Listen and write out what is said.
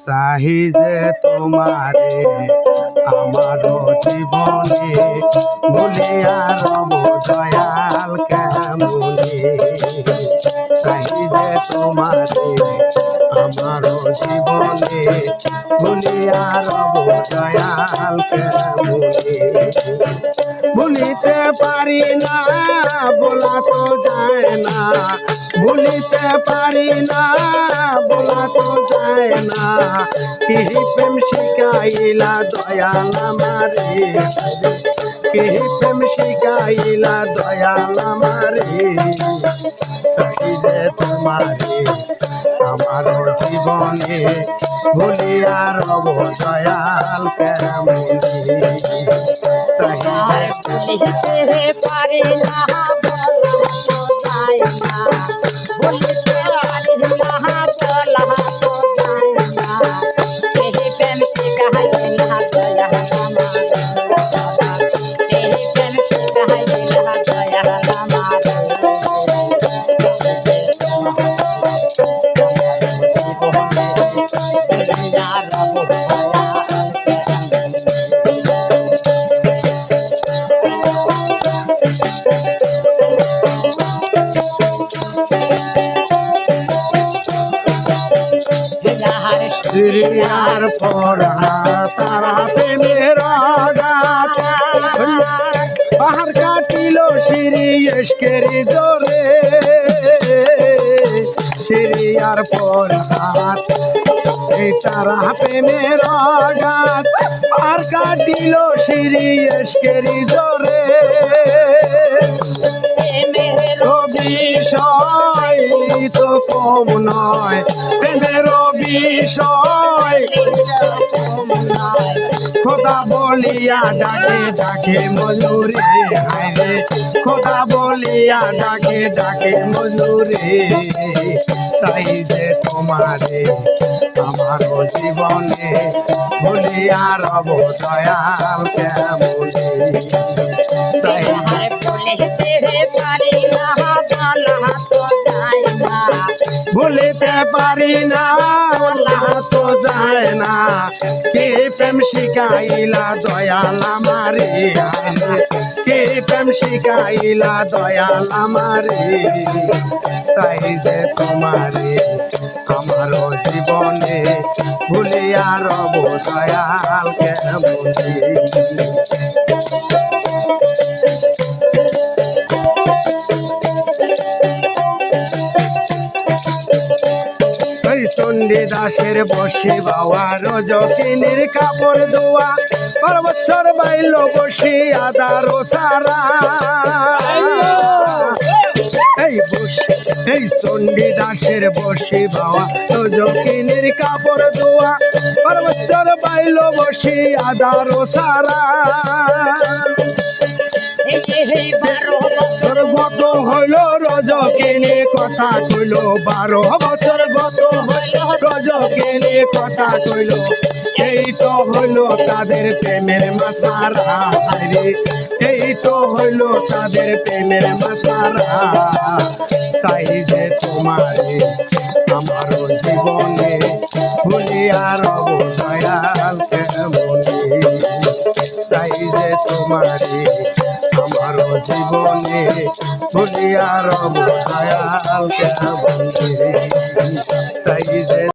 চাহিদে তোমারে আমার জীবনে বলে রব জীবনে বলিয়া রব দয়াল ভুলিতে পারি না, বলা তো যায় না। ভুলিতে পারি না, বলা তো যায় না। কি প্রেম শিখাইলা দয়াল আমারে? কি প্রেম শিখাইলা দয়াল চাহিদে তোমারে আমার জীবনে ভুলিয়া রব দয়াল কেমন? পারি না বলিতে সিরিয়ার পড়া তারা প্রেমের গাছ পাহাড় কাটিল সিরি এসকেরি জোরে সিরিয়ার পড়া এই তারা প্রেমের গাছ পাহাড় কাটিল সিরি এসকেরি জোরে। বিষয় তো কম নয়। প্রেমের বিষয় খোদা বলিয়া ডাকে ডাকে মজুরে হায়রে খোদা বলিয়া ডাকে ডাকে মজুরে চাই যে তোমারে জীবনে বলিয়া রব দয়াল কেমনে? চাই ভুলিতে পারি না তো যায় না। কে প্রেম শিখাইলা দয়াল আমারে? কে প্রেম শিখাইলা দয়াল আমারে? চাই যে তোমারে আমার জীবনে ভুলিয়া রব দয়াল কেমনে? চণ্ডী দাসের বসে বাবা রজকিনীর কাপড় ধোয়া বছর বাইল বসি আদার সারা। এই বসে, এই চণ্ডী দাসের বসে বাবা রজকিনীর কাপড় ধোয়া বছর বাইল বসি আদার সারা। বছর কথা কইল, বারো বছর গত হইল কথা কইল। এই তো হইল তাদের প্রেমের মাথারা রে এই তো হইল তাদের প্রেমের মাথারা তাই যে তোমারে আমার জীবনে ভুলিয়া রব দয়াল তাই যে তোমারে জীবনে ভুলিয়া রব দয়াল কেমনে তাই